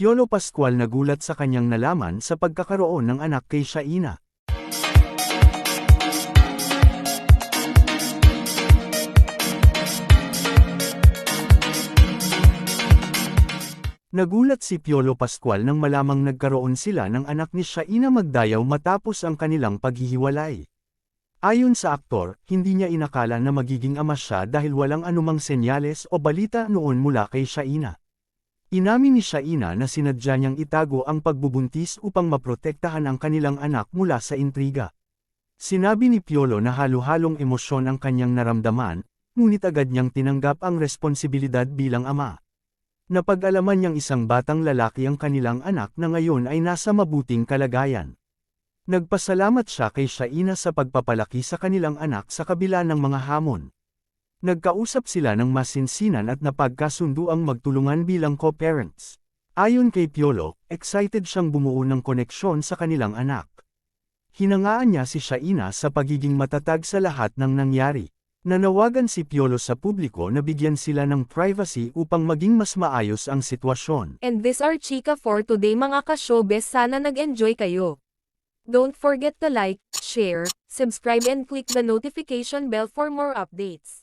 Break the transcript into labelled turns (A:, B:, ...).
A: Piolo Pascual nagulat sa kanyang nalaman sa pagkakaroon ng anak kay Shaina. Nagulat si Piolo Pascual nang malamang nagkaroon sila ng anak ni Shaina Magdayaw matapos ang kanilang paghihiwalay. Ayon sa aktor, hindi niya inakala na magiging ama siya dahil walang anumang senyales o balita noon mula kay Shaina. Inamin ni Shaina na sinadya niyang itago ang pagbubuntis upang maprotektahan ang kanilang anak mula sa intriga. Sinabi ni Piolo na halo-halong emosyon ang kanyang naramdaman, ngunit agad niyang tinanggap ang responsibilidad bilang ama. Napag-alaman niyang isang batang lalaki ang kanilang anak na ngayon ay nasa mabuting kalagayan. Nagpasalamat siya kay Shaina sa pagpapalaki sa kanilang anak sa kabila ng mga hamon. Nagkausap sila ng masinsinan at napagkasundo ang magtulungan bilang co-parents. Ayon kay Piolo, excited siyang bumuo ng koneksyon sa kanilang anak. Hinangaan niya si Shaina sa pagiging matatag sa lahat ng nangyari. Nanawagan si Piolo sa publiko na bigyan sila ng privacy upang maging mas maayos ang sitwasyon.
B: And this are Chika for today mga ka-showbiz sana nag-enjoy kayo. Don't forget to like, share, subscribe and click the notification bell for more updates.